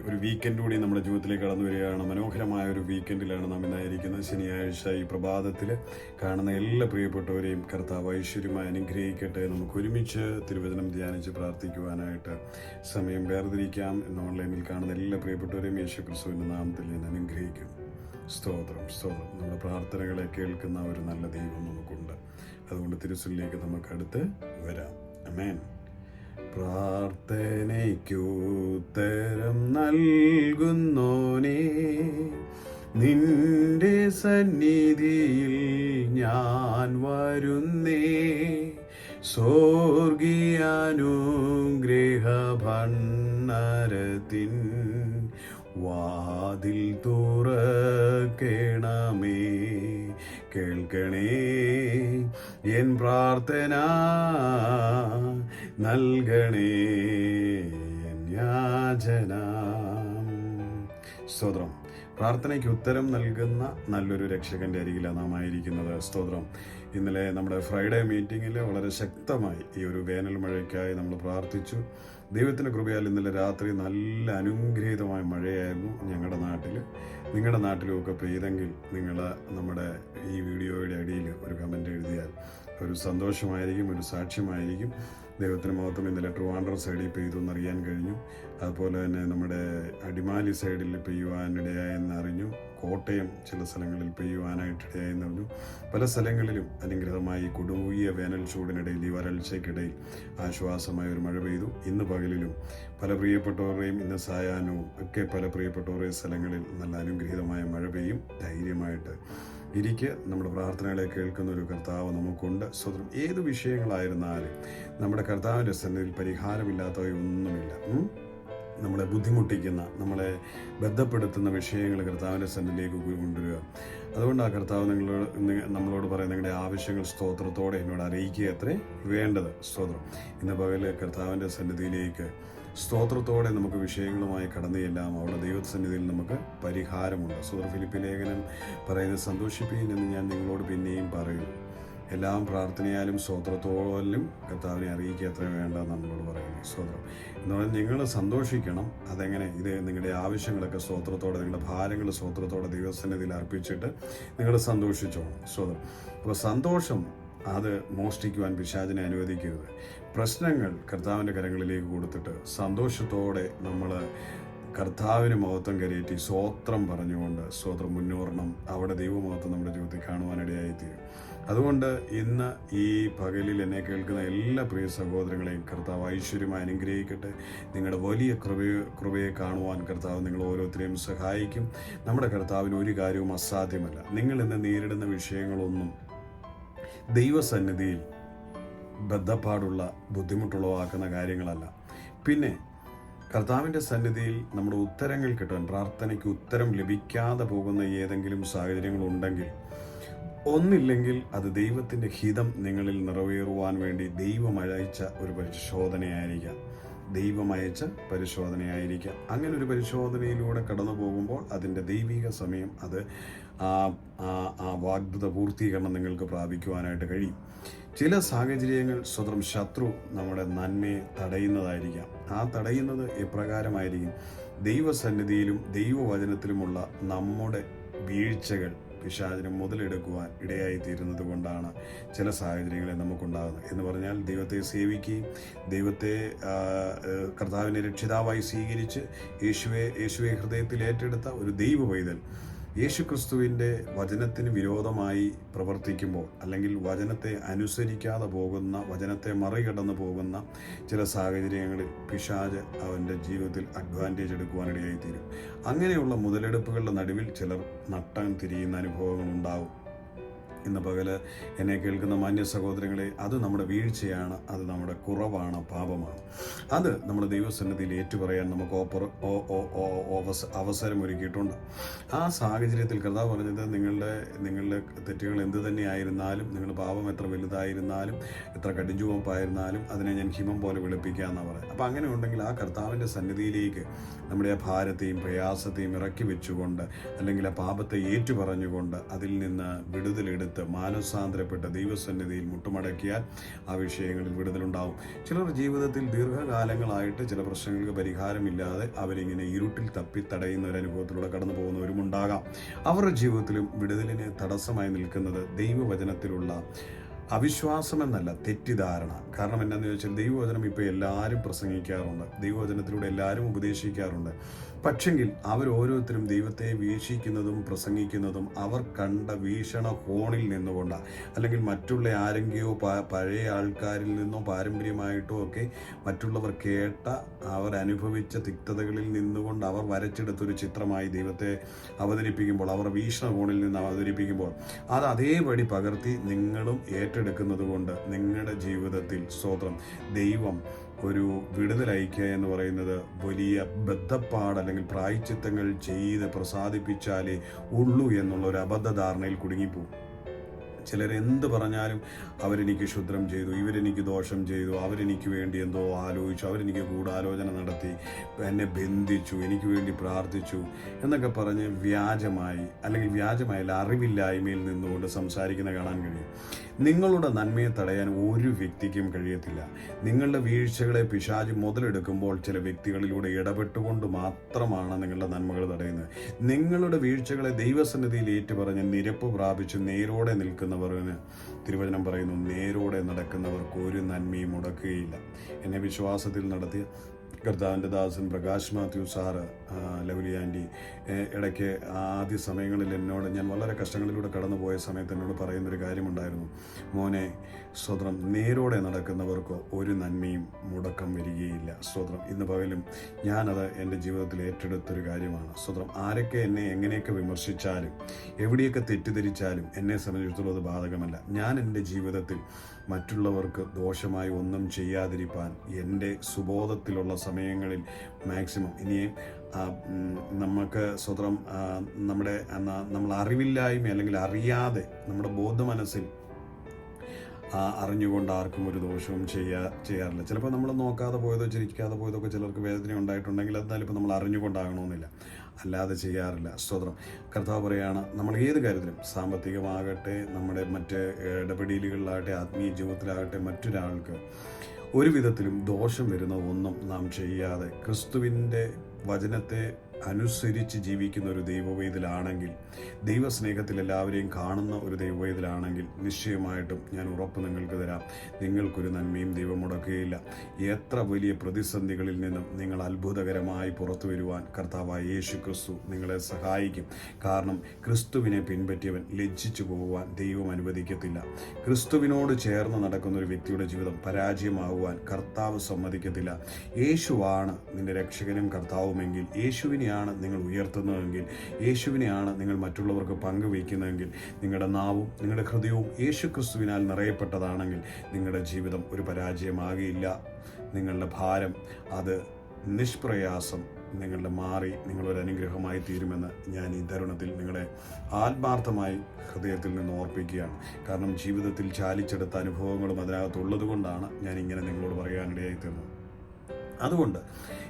ഒരു വീക്കെൻഡ് കൂടി നമ്മുടെ ജീവിതത്തിലേക്ക് കടന്നു വരികയാണ്. മനോഹരമായ ഒരു വീക്കെൻഡിലാണ് നാം ഇന്നായിരിക്കുന്നത്. ശനിയാഴ്ച ഈ പ്രഭാതത്തിൽ കാണുന്ന എല്ലാ പ്രിയപ്പെട്ടവരെയും കർത്താവ് ഐശ്വര്യമായി അനുഗ്രഹിക്കട്ടെ. നമുക്ക് ഒരുമിച്ച് തിരുവചനം ധ്യാനിച്ച് പ്രാർത്ഥിക്കുവാനായിട്ട് സമയം വേർതിരിക്കാം എന്ന് ഓൺലൈനിൽ കാണുന്ന എല്ലാ പ്രിയപ്പെട്ടവരെയും യേശു ക്രിസ്തുവിന്റെ നാമത്തിൽ ഞാൻ അനുഗ്രഹിക്കും സ്തോത്രം സ്തോത്രം. നമ്മുടെ പ്രാർത്ഥനകളെ കേൾക്കുന്ന ഒരു നല്ല ദൈവം നമുക്കുണ്ട്. അതുകൊണ്ട് തിരുസലിലേക്ക് നമുക്ക് അടുത്ത് വരാം. അമേൻ പ്രാർത്ഥനയ്ക്കുത്തരം നൽകുന്നോനേ നിന്റെ സന്നിധിയിൽ ഞാൻ വരുന്നേ. സ്വർഗീയാനുഗ്രഹ ഭണ്ണരത്തിൻ വാതിൽ തുറക്കണമേ. കേൾക്കണേ എൻ പ്രാർത്ഥന നൽകണേ യാചന സ്തോത്രം. പ്രാർത്ഥനയ്ക്ക് ഉത്തരം നൽകുന്ന നല്ലൊരു രക്ഷകന്റെ അരികിലാണ് നാം ആയിരിക്കുന്നത്. സ്തോത്രം. ഇന്നലെ നമ്മുടെ ഫ്രൈഡേ മീറ്റിങ്ങിൽ വളരെ ശക്തമായി ഈ ഒരു വേനൽ മഴയ്ക്കായി നമ്മൾ പ്രാർത്ഥിച്ചു. ദൈവത്തിന്റെ കൃപയാൽ ഇന്നലെ രാത്രി നല്ല അനുഗ്രഹീതമായ മഴയായിരുന്നു ഞങ്ങളുടെ നാട്ടിൽ നിങ്ങളുടെ നാട്ടിലുമൊക്കെ പെയ്തെങ്കിൽ നിങ്ങൾ നമ്മുടെ ഈ വീഡിയോയുടെ അടിയിൽ ഒരു കമന്റ് എഴുതിയാൽ ഒരു സന്തോഷമായിരിക്കും ഒരു സാക്ഷ്യമായിരിക്കും. ദൈവത്തിന് മഹത്വം. ഇന്നലെ ട്രിവാൻഡ്രം സൈഡിൽ പെയ്തു എന്നറിയാൻ കഴിഞ്ഞു. അതുപോലെ തന്നെ നമ്മുടെ അടിമാലി സൈഡിൽ പെയ്യുവാനിടയായെന്ന് അറിഞ്ഞു. കോട്ടയം ചില സ്ഥലങ്ങളിൽ പെയ്യുവാനായിട്ടിടയായെന്ന് അറിഞ്ഞു. പല സ്ഥലങ്ങളിലും അനുഗ്രഹമായി കൊടുമുകിയ വേനൽ ചൂടിനിടയിൽ ഈ വരൾച്ചയ്ക്കിടയിൽ ആശ്വാസമായ ഒരു മഴ പെയ്തു. ഇന്ന് പകലിലും പല പ്രിയപ്പെട്ടവരുടെയും ഇന്ന് സായാഹ്നവും ഒക്കെ പല പ്രിയപ്പെട്ടവരുടെയും സ്ഥലങ്ങളിൽ നല്ല അനുഗ്രഹീതമായ മഴ പെയ്യും. ധൈര്യമായിട്ട് ഇരിക്കെ നമ്മുടെ പ്രാർത്ഥനകളെ കേൾക്കുന്ന ഒരു കർത്താവ് നമുക്കുണ്ട്. സ്വതന്ത്രം ഏത് വിഷയങ്ങളായിരുന്നാലും നമ്മുടെ കർത്താവിന്റെ സന്നിധിയിൽ പരിഹാരമില്ലാത്തവയൊന്നുമില്ല? നമ്മളെ ബുദ്ധിമുട്ടിക്കുന്ന നമ്മളെ ബന്ധപ്പെടുത്തുന്ന വിഷയങ്ങൾ കർത്താവിന്റെ സന്നിധിയിലേക്ക് കൊണ്ടുവരിക. അതുകൊണ്ട് ആ കർത്താവ് നിങ്ങളോട് നമ്മളോട് പറയുന്ന നിങ്ങളുടെ ആവശ്യങ്ങൾ സ്തോത്രത്തോടെ എന്നോട് അറിയിക്കുക അത്രേ വേണ്ടത് സ്തോത്രം. ഇന്ന് പകൽ കർത്താവിന്റെ സന്നിധിയിലേക്ക് സ്തോത്രത്തോടെ നമുക്ക് വിഷയങ്ങളുമായി കടന്നു ചെല്ലാം അവിടെ ദൈവസന്നിധിയിൽ നമുക്ക് പരിഹാരമുണ്ട്. സുഹൃ ഫിലിപ്പി ലേഖനം പറയുന്നത് സന്തോഷിപ്പീൻ എന്ന് ഞാൻ നിങ്ങളോട് പിന്നെയും പറയുന്നു. എല്ലാം പ്രാർത്ഥനയാലും സ്തോത്രത്തോലും കർത്താവിനെ അറിയിക്കുക അത്ര വേണ്ട നമ്മളോട് പറയുന്നത് സ്തോത്രം എന്ന് പറഞ്ഞാൽ നിങ്ങൾ സന്തോഷിക്കണം. അതെങ്ങനെ? ഇത് നിങ്ങളുടെ ആവശ്യങ്ങളൊക്കെ സ്തോത്രത്തോടെ നിങ്ങളുടെ ഭാരങ്ങൾ സ്തോത്രത്തോടെ ദൈവസന്നിധിയിൽ അർപ്പിച്ചിട്ട് നിങ്ങൾ സന്തോഷിച്ചോണം. സ്തോത്രം അപ്പോൾ സന്തോഷം അത് മോഷ്ടിക്കുവാൻ പിശാചിനെ അനുവദിക്കരുത്. പ്രശ്നങ്ങൾ കർത്താവിന്റെ കരങ്ങളിലേക്ക് കൊടുത്തിട്ട് സന്തോഷത്തോടെ നമ്മൾ കർത്താവിന് മഹത്വം കരയേറ്റി സ്വോത്രം പറഞ്ഞുകൊണ്ട് സ്വോത്രം മുന്നോറണം. അവിടെ ദൈവമഹത്വം നമ്മുടെ ജീവിതത്തിൽ കാണുവാനിടയായിത്തീരും. അതുകൊണ്ട് ഇന്ന് ഈ പകലിൽ എന്നെ കേൾക്കുന്ന എല്ലാ പ്രിയ സഹോദരങ്ങളെയും കർത്താവ് ഐശ്വര്യമായി അനുഗ്രഹിക്കട്ടെ. നിങ്ങളുടെ വലിയ കൃപയെ കൃപയെ കാണുവാൻ കർത്താവ് നിങ്ങൾ ഓരോരുത്തരെയും സഹായിക്കും. നമ്മുടെ കർത്താവിന് ഒരു കാര്യവും അസാധ്യമല്ല. നിങ്ങൾ ഇന്ന് നേരിടുന്ന വിഷയങ്ങളൊന്നും ദൈവസന്നിധിയിൽ ബദ്ധപ്പാടുള്ള ബുദ്ധിമുട്ടുളവാക്കുന്ന കാര്യങ്ങളല്ല. പിന്നെ കർത്താവിന്റെ സന്നിധിയിൽ നമ്മുടെ ഉത്തരങ്ങൾ കിട്ടാൻ പ്രാർത്ഥനയ്ക്ക് ഉത്തരം ലഭിക്കാതെ പോകുന്ന ഏതെങ്കിലും സാഹചര്യങ്ങളുണ്ടെങ്കിൽ ഒന്നില്ലെങ്കിൽ അത് ദൈവത്തിന്റെ ഹിതം നിങ്ങളിൽ നിറവേറുവാൻ വേണ്ടി ദൈവം അയച്ച ഒരു പരിശോധനയായിരിക്കാം. ദൈവം അയച്ച പരിശോധനയായിരിക്കാം. അങ്ങനെ ഒരു പരിശോധനയിലൂടെ കടന്നു പോകുമ്പോൾ അതിന്റെ ദൈവിക സമയം അത് ആ ആ വാഗ്ദത പൂർത്തീകരണം നിങ്ങൾക്ക് പ്രാപിക്കുവാനായിട്ട് കഴിയും. ചില സാഹചര്യങ്ങൾ സ്വതന്ത്രം ശത്രു നമ്മുടെ നന്മയെ തടയുന്നതായിരിക്കാം. ആ തടയുന്നത് എപ്രകാരമായിരിക്കും? ദൈവസന്നിധിയിലും ദൈവവചനത്തിലുമുള്ള നമ്മുടെ വീഴ്ചകൾ പിശാചിന് മുതലെടുക്കുവാൻ ഇടയായി തീരുന്നത് കൊണ്ടാണ് ചില സാഹചര്യങ്ങളെ നമുക്കുണ്ടാകുന്നത്. എന്ന് പറഞ്ഞാൽ ദൈവത്തെ സേവിക്കുകയും ദൈവത്തെ കർത്താവിനെ രക്ഷിതാവായി സ്വീകരിച്ച് യേശുവെ യേശുവെ ഹൃദയത്തിൽ ഏറ്റെടുത്ത ഒരു ദൈവ പൈതൽ യേശു ക്രിസ്തുവിന്റെ വചനത്തിന് വിരോധമായി പ്രവർത്തിക്കുമ്പോൾ അല്ലെങ്കിൽ വചനത്തെ അനുസരിക്കാതെ പോകുന്ന വചനത്തെ മറികടന്ന് പോകുന്ന ചില സാഹചര്യങ്ങളിൽ പിശാജ് അവന്റെ ജീവിതത്തിൽ അഡ്വാന്റേജ് എടുക്കുവാനിടയായി തീരും അങ്ങനെയുള്ള മുതലെടുപ്പുകളുടെ നടുവിൽ ചിലർ നട്ടം തിരിയുന്ന അനുഭവങ്ങൾ ഉണ്ടാവും ഇന്ന് പകൽ എന്നെ കേൾക്കുന്ന മാന്യ സഹോദരങ്ങളെ അത് നമ്മുടെ വീഴ്ചയാണ് അത് നമ്മുടെ കുറവാണ് പാപമാണ്. അത് നമ്മുടെ ദൈവസന്നിധിയിൽ ഏറ്റുപറയാൻ നമുക്ക് ഓപ്പർ അവസരം ഒരുക്കിയിട്ടുണ്ട്. ആ സാഹചര്യത്തിൽ കർത്താവ് പറഞ്ഞത് നിങ്ങളുടെ നിങ്ങളുടെ തെറ്റുകൾ എന്ത് തന്നെയായിരുന്നാലും നിങ്ങളുടെ പാപം എത്ര വലുതായിരുന്നാലും എത്ര കടിഞ്ചുവപ്പായിരുന്നാലും അതിനെ ഞാൻ ഹിമം പോലെ വെളുപ്പിക്കാമെന്നാണ് പറയുന്നത്. അപ്പം അങ്ങനെ ഉണ്ടെങ്കിൽ ആ കർത്താവിന്റെ സന്നിധിയിലേക്ക് നമ്മുടെ ആ ഭാരത്തെയും പ്രയാസത്തെയും ഇറക്കി വെച്ചുകൊണ്ട് അല്ലെങ്കിൽ ആ പാപത്തെ ഏറ്റുപറഞ്ഞുകൊണ്ട് അതിൽ നിന്ന് വിടുതലെടുത്ത് എടുത്ത് മാനസാന്തരപ്പെട്ട് ദൈവസന്നിധിയിൽ മുട്ടുമടക്കിയാൽ ആ വിഷയങ്ങളിൽ വിടുതലുണ്ടാവും. ചിലർ ജീവിതത്തിൽ ദീർഘകാലങ്ങളായിട്ട് ചില പ്രശ്നങ്ങൾക്ക് പരിഹാരമില്ലാതെ അവരിങ്ങനെ ഇരുട്ടിൽ തപ്പി തടയുന്ന ഒരു അനുഭവത്തിലൂടെ കടന്നു പോകുന്നവരുമുണ്ടാകാം. അവരുടെ ജീവിതത്തിലും വിടുതലിന് തടസ്സമായി നിൽക്കുന്നത് ദൈവവചനത്തിലുള്ള അവിശ്വാസമെന്നല്ല തെറ്റിദ്ധാരണ. കാരണം എന്താണെന്ന് ചോദിച്ചാൽ ദൈവവചനം ഇപ്പോൾ എല്ലാവരും പ്രസംഗിക്കാറുണ്ട്. ദൈവവചനത്തിലൂടെ എല്ലാവരും ഉപദേശിക്കാറുണ്ട്. പക്ഷെങ്കിൽ അവർ ഓരോരുത്തരും ദൈവത്തെ വീക്ഷിക്കുന്നതും പ്രസംഗിക്കുന്നതും അവർ കണ്ട വീക്ഷണ കോണിൽ നിന്നുകൊണ്ട്. അല്ലെങ്കിൽ മറ്റുള്ള ആരെങ്കിലോ പഴയ ആൾക്കാരിൽ നിന്നോ പാരമ്പര്യമായിട്ടോ ഒക്കെ മറ്റുള്ളവർ കേട്ട അവർ അനുഭവിച്ച തിക്തതകളിൽ നിന്നുകൊണ്ട് അവർ വരച്ചെടുത്തൊരു ചിത്രമായി ദൈവത്തെ അവതരിപ്പിക്കുമ്പോൾ അവർ വീക്ഷണ കോണിൽ നിന്ന് അവതരിപ്പിക്കുമ്പോൾ അത് അതേപടി പകർത്തി നിങ്ങളും ഏറ്റെടുക്കുന്നത് കൊണ്ട് നിങ്ങളുടെ ജീവിതത്തിൽ സ്വതം ദൈവം ഒരു വിടുതലയക്കുക എന്ന് പറയുന്നത് വലിയ ബദ്ധപ്പാട് അല്ലെങ്കിൽ പ്രായച്ചിത്തങ്ങൾ ചെയ്ത് പ്രസാദിപ്പിച്ചാലേ ഉള്ളൂ എന്നുള്ള ഒരു അബദ്ധധാരണയിൽ കുടുങ്ങിപ്പോകും ചിലരെന്ത് പറഞ്ഞാലും അവരെനിക്ക് ക്ഷുദ്രം ചെയ്തു ഇവരെനിക്ക് ദോഷം ചെയ്തു അവരെനിക്ക് വേണ്ടി എന്തോ ആലോചിച്ചു അവരെനിക്ക് ഗൂഢാലോചന നടത്തി എന്നെ ബന്ധിച്ചു എനിക്ക് വേണ്ടി പ്രാർത്ഥിച്ചു എന്നൊക്കെ പറഞ്ഞ് വ്യാജമായി അല്ലെങ്കിൽ വ്യാജമായ അറിവില്ലായ്മയിൽ നിന്നുകൊണ്ട് സംസാരിക്കുന്ന കാണാൻ കഴിയും. നിങ്ങളുടെ നന്മയെ തടയാൻ ഒരു വ്യക്തിക്കും കഴിയത്തില്ല. നിങ്ങളുടെ വീഴ്ചകളെ പിശാജ് മുതലെടുക്കുമ്പോൾ ചില വ്യക്തികളിലൂടെ ഇടപെട്ടുകൊണ്ട് മാത്രമാണ് നിങ്ങളുടെ നന്മകൾ തടയുന്നത്. നിങ്ങളുടെ വീഴ്ചകളെ ദൈവസന്നിധിയിൽ ഏറ്റുപറഞ്ഞ് നിരപ്പ് പ്രാപിച്ച് നേരോടെ നിൽക്കുന്നവരിന് തിരുവചനം പറയുന്നു നേരോടെ നടക്കുന്നവർക്ക് ഒരു നന്മയും മുടക്കുകയില്ല. എന്നെ വിശ്വാസത്തിൽ നടത്തിയ കർത്താവിന്റെ ദാസൻ Prakash Mathew sir lovely aunty ഇടയ്ക്ക് ആദ്യ സമയങ്ങളിൽ എന്നോട് ഞാൻ വളരെ കഷ്ടങ്ങളിലൂടെ കടന്നു പോയ സമയത്ത് എന്നോട് പറയുന്നൊരു കാര്യമുണ്ടായിരുന്നു. മോനെ സ്വതന്ത്രം. നേരോടെ നടക്കുന്നവർക്ക് ഒരു നന്മയും മുടക്കം വരികയില്ല. സ്വതന്ത്രം. ഇന്ന് പകലും ഞാനത് എന്റെ ജീവിതത്തിൽ ഏറ്റെടുത്തൊരു കാര്യമാണ്. സ്വതന്ത്രം. ആരൊക്കെ എന്നെ എങ്ങനെയൊക്കെ വിമർശിച്ചാലും എവിടെയൊക്കെ തെറ്റിദ്ധരിച്ചാലും എന്നെ സംബന്ധിച്ചിടത്തോളം അത് ബാധകമല്ല. ഞാൻ എന്റെ ജീവിതത്തിൽ മറ്റുള്ളവർക്ക് ദോഷമായി ഒന്നും ചെയ്യാതിരിക്കാൻ എന്റെ സുബോധത്തിലുള്ള സമയങ്ങളിൽ മാക്സിമം. ഇനിയും നമുക്ക് സ്വതന്ത്രം നമ്മുടെ നമ്മൾ അറിവില്ലായ്മ അല്ലെങ്കിൽ അറിയാതെ നമ്മുടെ ബോധ മനസ്സിൽ അറിഞ്ഞുകൊണ്ട് ആർക്കും ഒരു ദോഷവും ചെയ്യാ ചെയ്യാറില്ല. ചിലപ്പോൾ നമ്മൾ നോക്കാതെ പോയതോ ചിരിക്കാതെ പോയതോ ഒക്കെ ചിലർക്ക് വേദന ഉണ്ടായിട്ടുണ്ടെങ്കിൽ എന്നാലും ഇപ്പോൾ നമ്മൾ അറിഞ്ഞുകൊണ്ടാകണമെന്നില്ല അല്ലാതെ ചെയ്യാറില്ല. സ്തോത്രം. കർത്താവ് പറയുകയാണ് നമ്മൾ ഏത് കാര്യത്തിലും സാമ്പത്തികമാകട്ടെ നമ്മുടെ മറ്റ് ഇടപെടലുകളിലാകട്ടെ ആത്മീയ ജീവിതത്തിലാകട്ടെ മറ്റൊരാൾക്ക് ഒരു വിധത്തിലും ദോഷം വരുന്ന ഒന്നും നാം ചെയ്യാതെ ക്രിസ്തുവിന്റെ വചനത്തെ അനുസരിച്ച് ജീവിക്കുന്ന ഒരു ദൈവവേദിലാണെങ്കിൽ ദൈവസ്നേഹത്തിൽ എല്ലാവരെയും കാണുന്ന ഒരു ദൈവവേദിലാണെങ്കിൽ നിശ്ചയമായിട്ടും ഞാൻ ഉറപ്പ് നിങ്ങൾക്ക് തരാം. നിങ്ങൾക്കൊരു നന്മയും ദൈവം മുടക്കുകയില്ല. എത്ര വലിയ പ്രതിസന്ധികളിൽ നിന്നും നിങ്ങൾ അത്ഭുതകരമായി പുറത്തു വരുവാൻ കർത്താവായ യേശു ക്രിസ്തു നിങ്ങളെ സഹായിക്കും. കാരണം ക്രിസ്തുവിനെ പിൻപറ്റിയവൻ ലജ്ജിച്ചു പോകുവാൻ ദൈവം അനുവദിക്കത്തില്ല. ക്രിസ്തുവിനോട് ചേർന്ന് നടക്കുന്ന ഒരു വ്യക്തിയുടെ ജീവിതം പരാജയമാകുവാൻ കർത്താവ് സമ്മതിക്കത്തില്ല. യേശുവാണ് നിന്റെ രക്ഷകനും കർത്താവുമെങ്കിൽ യേശുവിനെയാണ് നിങ്ങൾ ഉയർത്തുന്നതെങ്കിൽ യേശുവിനെയാണ് നിങ്ങൾ മറ്റുള്ളവർക്ക് പങ്കുവയ്ക്കുന്നതെങ്കിൽ നിങ്ങളുടെ നാവും നിങ്ങളുടെ ഹൃദയവും യേശു ക്രിസ്തുവിനാൽ നിറയപ്പെട്ടതാണെങ്കിൽ നിങ്ങളുടെ ജീവിതം ഒരു പരാജയമാകില്ല. നിങ്ങളുടെ ഭാരം അത് നിഷ്പ്രയാസം നിങ്ങളുടെ മാറി നിങ്ങളൊരു അനുഗ്രഹമായി തീരുമെന്ന് ഞാൻ ഈ തരുണത്തിൽ നിങ്ങളെ ആത്മാർത്ഥമായി ഹൃദയത്തിൽ നിന്ന് ഓർപ്പിക്കുകയാണ്. കാരണം ജീവിതത്തിൽ ചാലിച്ചെടുത്ത അനുഭവങ്ങളും അതിനകത്തുള്ളത് കൊണ്ടാണ് ഞാൻ ഇങ്ങനെ നിങ്ങളോട് പറയാനിടയായി തീർന്നത് അതുകൊണ്ട്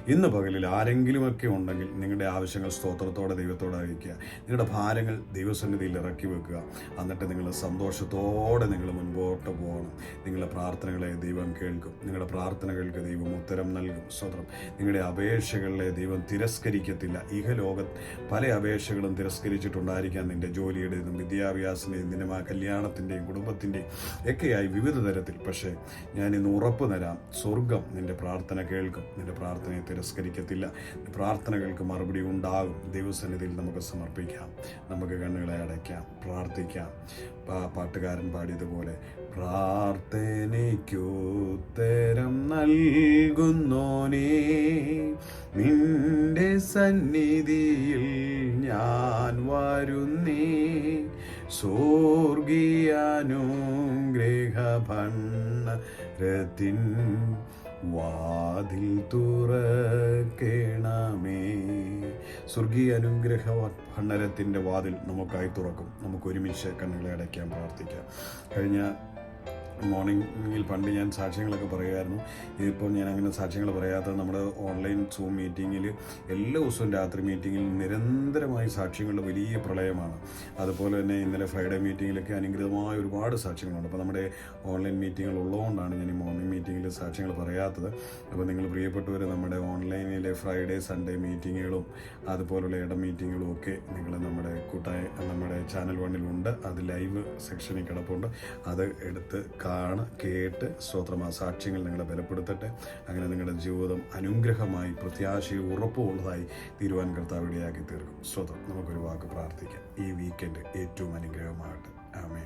ഇന്ന് പകലിൽ ആരെങ്കിലുമൊക്കെ ഉണ്ടെങ്കിൽ നിങ്ങളുടെ ആവശ്യങ്ങൾ സ്തോത്രത്തോടെ ദൈവത്തോട് അറിയിക്കുക. നിങ്ങളുടെ ഭാരങ്ങൾ ദൈവസന്നിധിയിൽ ഇറക്കി വെക്കുക. എന്നിട്ട് നിങ്ങൾ സന്തോഷത്തോടെ നിങ്ങൾ മുൻപോട്ട് പോകണം. നിങ്ങളുടെ പ്രാർത്ഥനകളെ ദൈവം കേൾക്കും. നിങ്ങളുടെ പ്രാർത്ഥനകൾക്ക് ദൈവം ഉത്തരം നൽകും. സ്തോത്രം. നിങ്ങളുടെ അപേക്ഷകളെ ദൈവം തിരസ്കരിക്കത്തില്ല. ഇഹലോക പല അപേക്ഷകളും തിരസ്കരിച്ചിട്ടുണ്ടായിരിക്കാം. നിന്റെ ജോലിയുടേതും വിദ്യാഭ്യാസത്തിന്റെയും നിന്റെ കല്യാണത്തിന്റെയും കുടുംബത്തിന്റെയും ഒക്കെയായി വിവിധ തരത്തിൽ. പക്ഷേ ഞാൻ ഇന്ന് ഉറപ്പ് തരാം. സ്വർഗം നിന്റെ പ്രാർത്ഥന കേൾക്കും. നിന്റെ പ്രാർത്ഥനയെ തിരസ്കരിക്കത്തില്ല. പ്രാർത്ഥനകൾക്ക് മറുപടി ഉണ്ടാകും. ദൈവസന്നിധിയിൽ നമുക്ക് സമർപ്പിക്കാം. നമുക്ക് കണ്ണുകളെ അടയ്ക്കാം. പ്രാർത്ഥിക്കാം. പാട്ടുകാരൻ പാടിയതുപോലെ പ്രാർത്ഥനയ്ക്കുത്തരം നൽകുന്നോനേ നിന്റെ സന്നിധിയിൽ ഞാൻ വരുന്നേ. സ്വർഗീയാനുഗ്രഹഭണ്ണരത്തിൻ വാതിൽ തുറക്കണമേ. സ്വർഗീയ അനുഗ്രഹ ഭണ്ഡരത്തിന്റെ വാതിൽ നമുക്കായി തുറക്കും. നമുക്ക് ഒരുമിച്ച് കണ്ണുകളെ അടയ്ക്കാൻ പ്രാർത്ഥിക്കാം. കഴിഞ്ഞ മോർണിംഗിൽ പണ്ട് ഞാൻ സാക്ഷ്യങ്ങളൊക്കെ പറയുമായിരുന്നു. ഇതിപ്പോൾ ഞാൻ അങ്ങനെ സാക്ഷ്യങ്ങൾ പറയാത്തത് നമ്മുടെ ഓൺലൈൻ സൂം മീറ്റിങ്ങിൽ എല്ലാ ദിവസവും രാത്രി മീറ്റിങ്ങിൽ നിരന്തരമായി സാക്ഷ്യങ്ങളുടെ വലിയ പ്രളയമാണ്. അതുപോലെ തന്നെ ഇന്നലെ ഫ്രൈഡേ മീറ്റിങ്ങിലൊക്കെ അനുഗ്രഹമായ ഒരുപാട് സാക്ഷ്യങ്ങളുണ്ട്. അപ്പോൾ നമ്മുടെ ഓൺലൈൻ മീറ്റിങ്ങുകൾ ഉള്ളതുകൊണ്ടാണ് ഞാൻ ഈ മോർണിംഗ് മീറ്റിങ്ങിൽ സാക്ഷ്യങ്ങൾ പറയാത്തത്. അപ്പോൾ നിങ്ങൾ പ്രിയപ്പെട്ടവർ നമ്മുടെ ഓൺലൈനിലെ ഫ്രൈഡേ സൺഡേ മീറ്റിങ്ങുകളും അതുപോലുള്ള ഇട മീറ്റിങ്ങുകളും ഒക്കെ നിങ്ങൾ നമ്മുടെ കൂട്ടായ നമ്മുടെ ചാനൽ വണ്ണിലുണ്ട് അത് ലൈവ് സെക്ഷനിൽ കിടപ്പുണ്ട്. അത് എടുത്ത് കാണ കേട്ട് സ്തോത്രമാ സാക്ഷ്യങ്ങൾ നിങ്ങളെ ബലപ്പെടുത്തട്ടെ. അങ്ങനെ നിങ്ങളുടെ ജീവിതം അനുഗ്രഹമായി പ്രത്യാശയും ഉറപ്പുള്ളതായി തീരുവാൻ കർത്താവ് ഇടയാക്കി തീർക്കും സ്തോത്രം. നമുക്കൊരു വാക്ക് പ്രാർത്ഥിക്കാം. ഈ വീക്കെൻഡ് ഏറ്റവും അനുഗ്രഹമാകട്ടെ. ആമേ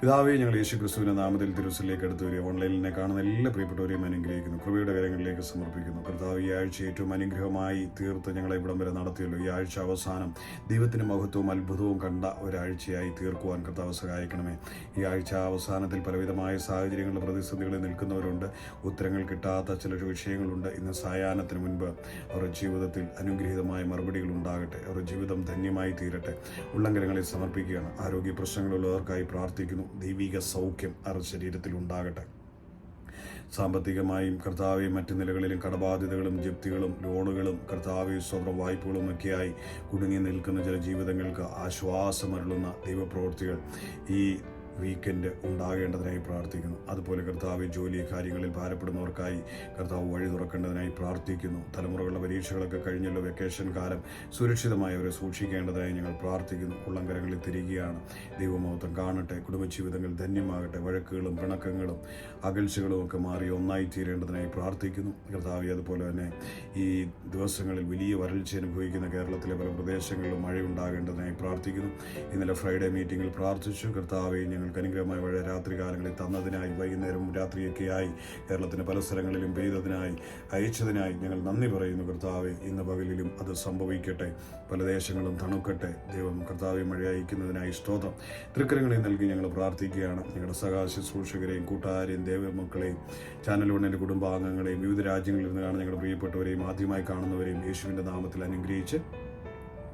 പിതാവെ ഞങ്ങൾ യേശു ക്രിസ്തുവിന്റെ നാമത്തിൽ തിരുവസിലേക്ക് അടുത്ത് വരിക. ഓൺലൈനിനെ കാണുന്ന എല്ലാ പ്രിയപ്പെട്ടവരെയും അനുഗ്രഹിക്കുന്നു. കൃപയുടെ കരങ്ങളിലേക്ക് സമർപ്പിക്കുന്നു. കർത്താവ് ഈ ആഴ്ച ഏറ്റവും അനുഗ്രഹമായി തീർത്ത് ഞങ്ങളെ ഇവിടം വരെ നടത്തിയല്ലോ. ഈ ആഴ്ച അവസാനം ദൈവത്തിന് മഹത്വവും അത്ഭുതവും കണ്ട ഒരാഴ്ചയായി തീർക്കുവാൻ കർത്താവ് സഹായിക്കണമേ. ഈ ആഴ്ച അവസാനത്തിൽ പലവിധമായ സാഹചര്യങ്ങളുടെ പ്രതിസന്ധികളിൽ നിൽക്കുന്നവരുണ്ട്. ഉത്തരങ്ങൾ കിട്ടാത്ത ചില വിഷയങ്ങളുണ്ട്. ഇന്ന് സായാഹ്നത്തിന് മുൻപ് അവരുടെ ജീവിതത്തിൽ അനുഗ്രഹീതമായ മറുപടികൾ ഉണ്ടാകട്ടെ. അവരുടെ ജീവിതം ധന്യമായി തീരട്ടെ. ഉള്ളങ്കരങ്ങളിൽ സമർപ്പിക്കുകയാണ്. ആരോഗ്യ പ്രശ്നങ്ങളുള്ളവർക്കായി പ്രാർത്ഥിക്കുന്നു. ദൈവിക സൗഖ്യം അവരുടെ ശരീരത്തിൽ ഉണ്ടാകട്ടെ. സാമ്പത്തികമായും കർത്താവ് മറ്റ് നിലകളിലും കടബാധ്യതകളും ജപ്തികളും ലോണുകളും കർത്താവ് സ്വന്തം വായ്പകളും ഒക്കെയായി കുടുങ്ങി നിൽക്കുന്ന ചില ജീവിതങ്ങൾക്ക് ആശ്വാസമരുളുന്ന ദൈവപ്രവൃത്തികൾ ഈ വീക്കെൻഡ് ഉണ്ടാകേണ്ടതിനായി പ്രാർത്ഥിക്കുന്നു. അതുപോലെ കർത്താവ് ജോലി കാര്യങ്ങളിൽ ഭാരപ്പെടുന്നവർക്കായി കർത്താവ് വഴി തുറക്കേണ്ടതിനായി പ്രാർത്ഥിക്കുന്നു. തലമുറകളുടെ പരീക്ഷകളൊക്കെ കഴിഞ്ഞല്ലോ. വെക്കേഷൻ കാലം സുരക്ഷിതമായി അവരെ സൂക്ഷിക്കേണ്ടതായി ഞങ്ങൾ പ്രാർത്ഥിക്കുന്നു. ഉള്ളങ്കരങ്ങളിൽ തിരികുകയാണ് ദൈവമഹത്വം കാണട്ടെ. കുടുംബജീവിതങ്ങൾ ധന്യമാകട്ടെ. വഴക്കുകളും പിണക്കങ്ങളും അകൽച്ചകളും ഒക്കെ മാറി ഒന്നായി തീരേണ്ടതിനായി പ്രാർത്ഥിക്കുന്നു. കർത്താവ് അതുപോലെ തന്നെ ഈ ദിവസങ്ങളിൽ വലിയ വരൾച്ച അനുഭവിക്കുന്ന കേരളത്തിലെ പല പ്രദേശങ്ങളിലും മഴയുണ്ടാകേണ്ടതിനായി പ്രാർത്ഥിക്കുന്നു. ഇന്നലെ ഫ്രൈഡേ മീറ്റിംഗിൽ പ്രാർത്ഥിച്ചു. കർത്താവെ ഞങ്ങൾക്ക് അനുഗ്രഹമായ രാത്രി രാത്രികാലങ്ങളിൽ തന്നതിനായി വൈകുന്നേരം രാത്രിയൊക്കെയായി കേരളത്തിന്റെ പല സ്ഥലങ്ങളിലും പെയ്തതിനായി അയച്ചതിനായി ഞങ്ങൾ നന്ദി പറയുന്നു കർത്താവെ. ഇന്ന് പകലിലും അത് സംഭവിക്കട്ടെ. പല ദേശങ്ങളും തണുക്കട്ടെ. ദൈവം കർത്താവെ മഴ അയക്കുന്നതിനായി സ്തോത്രം. തൃക്കരങ്ങളിൽ നൽകി ഞങ്ങൾ പ്രാർത്ഥിക്കുകയാണ്. ഞങ്ങളുടെ സകാശ ശുശ്രൂഷകരെയും കൂട്ടുകാരെയും ദേവമക്കളെയും ചാനൽ വണ്ണിന്റെ കുടുംബാംഗങ്ങളെയും വിവിധ രാജ്യങ്ങളിൽ നിന്ന് കാണാൻ ഞങ്ങളുടെ പ്രിയപ്പെട്ടവരെയും ആദ്യമായി കാണുന്നവരെയും യേശുവിന്റെ നാമത്തിൽ അനുഗ്രഹിച്ച്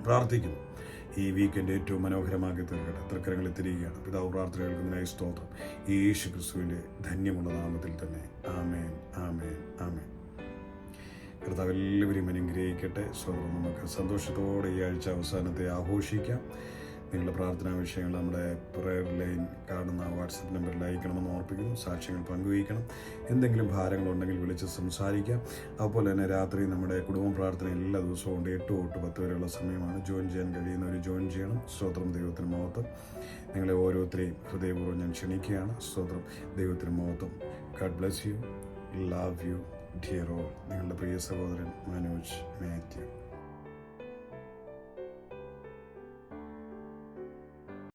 പ്രാർത്ഥിക്കുന്നു. ഈ വീക്കെൻഡ് ഏറ്റവും മനോഹരമാക്കി തീർക്കട്ടെ. തൃക്കരങ്ങളിൽ തിരികുകയാണ് പിതാവ് പ്രാർത്ഥന കേൾക്കുന്നതിനായി സ്തോത്രം. യേശു ക്രിസ്തുവിന്റെ ധന്യമുള്ള നാമത്തിൽ തന്നെ. ആമേൻ ആമേൻ ആമേൻ. കർത്താവ് എല്ലാവരെയും അനുഗ്രഹിക്കട്ടെ. സ്വന്തം നമുക്ക് സന്തോഷത്തോടെ ഈ ആഴ്ച അവസാനത്തെ ആഘോഷിക്കാം. നിങ്ങളുടെ പ്രാർത്ഥനാ വിഷയങ്ങൾ നമ്മുടെ പ്രയർ ലൈൻ കാണുന്ന വാട്സപ്പ് നമ്പറിൽ അയക്കണമെന്ന് ഓർപ്പിക്കുന്നു. സാക്ഷ്യങ്ങൾ പങ്കുവയ്ക്കണം. എന്തെങ്കിലും ഭാരങ്ങളുണ്ടെങ്കിൽ വിളിച്ച് സംസാരിക്കാം. അതുപോലെ തന്നെ രാത്രി നമ്മുടെ കുടുംബ പ്രാർത്ഥന എല്ലാ ദിവസവും ഉണ്ട്. എട്ട് തൊട്ട് പത്ത് വരെയുള്ള സമയമാണ്. ജോയിൻ ചെയ്യാൻ കഴിയുന്നവർ ജോയിൻ ചെയ്യണം. സ്തോത്രം ദൈവത്തിന് മഹത്വം. നിങ്ങളെ ഓരോരുത്തരെയും ഹൃദയപൂർവം ഞാൻ ക്ഷണിക്കുകയാണ്. സ്തോത്രം ദൈവത്തിന് മഹത്വം. God bless you love you dear all നിങ്ങളുടെ പ്രിയ സഹോദരൻ മനോജ് മാത്യു.